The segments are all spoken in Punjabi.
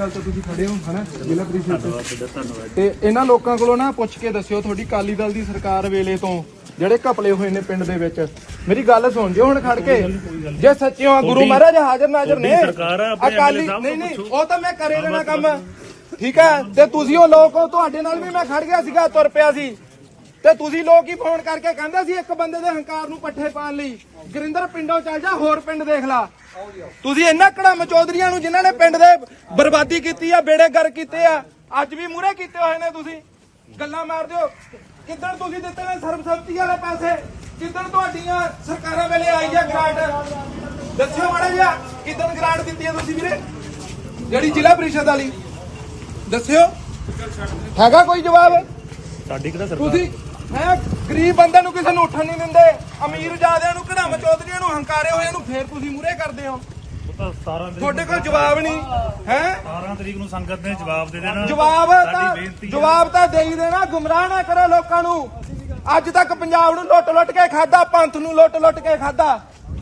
ਗੱਲ ਤਾਂ ਤੁਸੀਂ ਖੜੇ ਹੋ ਹਨਾ? ਜ਼ਿਲ੍ਹਾ ਪ੍ਰੀਸ਼ਦ ਤੇ। ਤੇ ਇਹਨਾਂ ਲੋਕਾਂ ਕੋਲੋਂ ਨਾ ਪੁੱਛ ਕੇ ਦੱਸਿਓ ਤੁਹਾਡੀ ਕਾਲੀ ਦਲ ਦੀ ਸਰਕਾਰ ਵੇਲੇ ਤੋਂ ਜਿਹੜੇ ਘਪਲੇ ਹੋਏ ਨੇ ਪਿੰਡ ਦੇ ਵਿੱਚ। ਮੇਰੀ ਗੱਲ ਸੁਣ ਜਿਓ ਹੁਣ ਖੜ ਕੇ। ਜੇ ਸੱਚੇ ਹੋ ਗੁਰੂ ਮਹਾਰਾਜ ਹਾਜ਼ਰ ਨਾਜ਼ਰ ਨੇ ਤੁਹਾਡੀ ਸਰਕਾਰ ਆ, ਆਪਣੇ ਅਕਾਲੀ ਨਹੀਂ ਨਹੀਂ ਪੁੱਛੋ। ਉਹ ਤਾਂ ਮੈਂ ਕਰੇ ਦੇਣਾ ਕੰਮ। ਠੀਕ ਹੈ? ਤੇ ਤੁਸੀਂ ਉਹ ਲੋਕ ਹੋ ਤੁਹਾਡੇ ਨਾਲ ਵੀ ਮੈਂ ਖੜ ਗਿਆ ਸੀਗਾ ਤੁਰ ਪਿਆ ਸੀ। ਤੇ ਤੁਸੀਂ ਲੋਕ ਹੀ ਫੋਨ ਕਰਕੇ ਕਹਿੰਦੇ ਸੀ ਇੱਕ ਬੰਦੇ ਦੇ ਹੰਕਾਰ ਨੂੰ ਪੱਠੇ ਪਾਣ ਲਈ। ਗੁਰਿੰਦਰ ਪਿੰਡੋਂ ਚੱਲ ਜਾ ਹੋਰ ਪਿੰਡ ਦੇਖ ਲਾ। ਤੁਸੀਂ ਇਹਨਾਂ ਕੜਮ ਚੌਧਰੀਆਂ ਨੂੰ ਜਿਨ੍ਹਾਂ ਨੇ ਪਿੰਡ ਦੇ ਬਰਬਾਦੀ ਕੀਤੀ ਆ ਬੇੜੇ ਗਰ ਕੀਤੇ ਆ ਅੱਜ ਵੀ ਮੂਰੇ ਕੀਤੇ ਹੋਏ ਨੇ ਤੁਸੀਂ। ਗੱਲਾਂ ਮਾਰਦੇ ਹੋ ਕਿੱਦਣ ਤੁਸੀਂ ਦਿੱਤੇ ਨੇ ਸਰਬਸੰਮਤੀ ਵਾਲੇ ਪੈਸੇ ਕਿੱਦਣ ਤੁਹਾਡੀਆਂ ਸਰਕਾਰਾਂ ਵੇਲੇ ਆਈ ਆ ਗ੍ਰਾਂਟ ਦੱਸਿਓ ਮਾੜਾ ਜਿਹਾ ਕਿੱਦਣ ਗ੍ਰਾਂਟ ਦਿੱਤੀ ਆ ਤੁਸੀਂ ਵੀਰੇ? ਜਿਹੜੀ ਜ਼ਿਲ੍ਹਾ ਪ੍ਰੀਸ਼ਦ ਵਾਲੀ। ਦੱਸਿਓ। ਹੈਗਾ ਕੋਈ ਜਵਾਬ? ਸਾਡੀ ਕਿਹੜਾ ਸਰਕਾਰ? ਤੁਸੀਂ ਹੈ? ਗਰੀਬ ਬੰਦੇ ਨੂੰ ਕਿਸੇ ਨੂੰ ਉੱਠਣ ਨਹੀਂ ਦਿੰਦੇ। ਅਮੀਰ ਜਾਦਿਆਂ ਨੂੰ ਕਢਾਮ ਚੌਧਰੀਆਂ ਨੂੰ ਹੰਕਾਰੇ ਹੋਏ ਨੂੰ ਫੇਰ ਤੁਸੀਂ ਮੂਰੇ ਕਰਦੇ ਹੋ। ਉਹ ਤਾਂ 17 ਤਰੀਕ ਤੁਹਾਡੇ ਕੋਲ ਜਵਾਬ ਨਹੀਂ। ਹੈ? 17 ਤਰੀਕ ਨੂੰ ਸੰਗਤ ਨੇ ਜਵਾਬ ਦੇ ਦੇਣਾ। ਜਵਾਬ ਸਾਡੀ ਤਾਂ ਬੇਨਤੀ ਹੈ। ਜਵਾਬ ਤਾਂ ਦੇ ਹੀ ਦੇਣਾ। ਗੁੰਮਰਾਹ ਨਾ ਕਰੋ ਲੋਕਾਂ ਨੂੰ। ਅੱਜ ਤੱਕ ਪੰਜਾਬ ਨੂੰ ਲੁੱਟ-ਲੁੱਟ ਕੇ ਖਾਦਾ ਪੰਥ ਨੂੰ ਲੁੱਟ-ਲੁੱਟ ਕੇ ਖਾਦਾ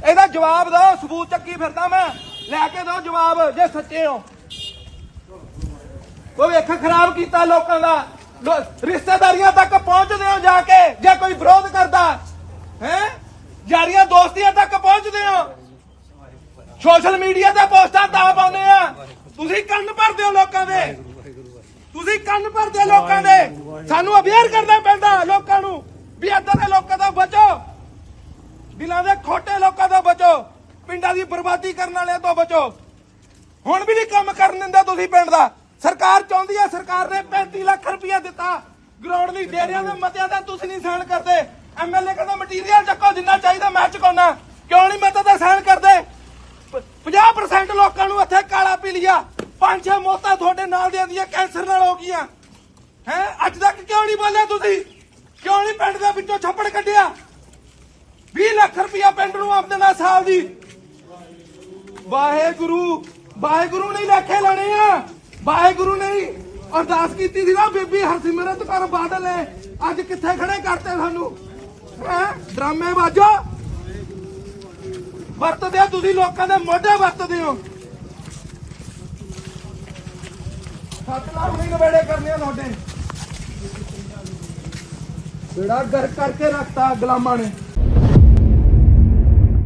ਇਹਦਾ ਜਵਾਬ ਦਿਓ ਸਬੂਤ ਚੱਕੀ ਫਿਰਦਾ ਮੈਂ। ਲੈ ਕੇ ਦਿਓ ਜਵਾਬ ਜੇ ਸੱਚੇ ਹੋ। ਉਹ ਵੇਖ ਖਰਾਬ ਕੀਤਾ ਲੋਕਾਂ ਦਾ। ਰਿਸ਼ਤੇਦਾਰੀਆਂ ਤੱਕ ਪਹੁੰਚਦੇ ਹੋ ਜਾ ਕੇ, ਜੇ ਕੋਈ ਵਿਰੋਧ ਕਰਦਾ, ਹੈ? ਯਾਰੀਆਂ ਦੋਸਤੀਆਂ ਤੱਕ ਪਹੁੰਚਦੇ ਹੋ। ਸੋਸ਼ਲ ਮੀਡੀਆ ਤੇ ਪੋਸਟਾਂ ਤਾਂ ਪਾਉਂਦੇ ਆ। ਤੁਸੀਂ ਕੰਨ ਭਰਦੇ ਹੋ ਲੋਕਾਂ ਦੇ। ਤੁਸੀਂ ਕੰਨ ਭਰਦੇ ਲੋਕਾਂ ਦੇ। ਸਾਨੂੰ ਅਵੇਅਰ ਕਰਨਾ ਪੈਂਦਾ ਲੋਕਾਂ ਨੂੰ ਵੀ ਏਦਾਂ ਦੇ ਲੋਕਾਂ ਤੋਂ ਬਚੋ। ਦਿਲਾਂ ਦੇ ਖੋਟੇ ਲੋਕਾਂ ਤੋਂ ਬਚੋ। ਪਿੰਡਾਂ ਦੀ ਬਰਬਾਦੀ ਕਰਨ ਵਾਲਿਆਂ ਤੋਂ ਬਚੋ। ਹੁਣ ਵੀ ਨਹੀਂ ਕੰਮ ਕਰਨ ਦਿੰਦਾ ਤੁਸੀਂ ਪਿੰਡ ਦਾ। ਸਰਕਾਰ ਚਾਹੁੰਦੀ ਆ, ਸਰਕਾਰ ਨੇ 35 ਲੱਖ ਰੁਪਇਆ ਦਿੱਤਾ। ਗਰਾਊਂਡ ਲਈ ਡੇਰਿਆਂ ਦੇ ਮਤਿਆਂ ਦਾ ਤੁਸੀਂ ਨਹੀਂ ਸਾਈਨ ਕਰਦੇ। ਐਮਐਲਏ ਕਹਿੰਦਾ ਮਟੀਰੀਅਲ ਚੱਕੋ, ਜਿੰਨਾ ਚਾਹੀਦਾ ਮੈਂ ਚੁਕਾਉਣਾ। ਕਿਉਂ ਨਹੀਂ ਮਤਾ ਦਾ ਸਾਈਨ ਕਰਦੇ? 50% ਲੋਕਾਂ ਨੂੰ ਇੱਥੇ ਕਾਲਾ ਪੀ ਲਿਆ। ਪੰਜ ਛੇ ਮੌਤਾਂ ਤੁਹਾਡੇ ਨਾਲ ਦੀਆਂ ਦੀਆਂ ਕੈਂਸਰ ਨਾਲ ਹੋ ਗਈਆਂ। ਹੈ? ਅੱਜ ਤੱਕ ਕਿਉਂ ਨਹੀਂ ਬੋਲਿਆ ਤੁਸੀਂ? ਕਿਉਂ ਨਹੀਂ ਪਿੰਡ ਦੇ ਵਿੱਚੋਂ ਛੱਪੜ ਕੱਢਿਆ? 20 ਲੱਖ ਰੁਪਇਆ ਪਿੰਡ ਨੂੰ ਆਮਦਨ ਸਾਲ ਦੀ। ਵਾਹਿਗੁਰੂ ਵਾਹਿਗੁਰੂ ਨਹੀਂ ਲੈਖੇ ਲੈਣੇ ਆ। ਵਾਹਿਗੁਰੂ ਨਹੀਂ ਅਰਦਾਸ ਕੀਤੀ ਸੀ ਨਾ ਬੀਬੀ ਹਰਸਿਮਰਤ ਕੌਰ ਬਾਦਲ ਨੇ ਅੱਜ ਕਿੱਥੇ ਖੜੇ ਕਰਤੇ ਸਾਨੂੰ? ਹੈ? ਡਰਾਮੇ ਬਾਜੋ। ਵਰਤਦੇ ਤੁਸੀਂ ਲੋਕਾਂ ਦੇ ਮੋਢੇ ਵਰਤਦੇ ਹੋ। ਸੱਤ ਲੱਖ ਨਹੀਂ ਨਵੇੜੇ ਕਰਨੇ ਆ ਤੁਹਾਡੇ। ਬੇੜਾ ਗਰ ਕਰਕੇ ਰੱਖਤਾ ਗੁਲਾਮਾਂ ਨੇ।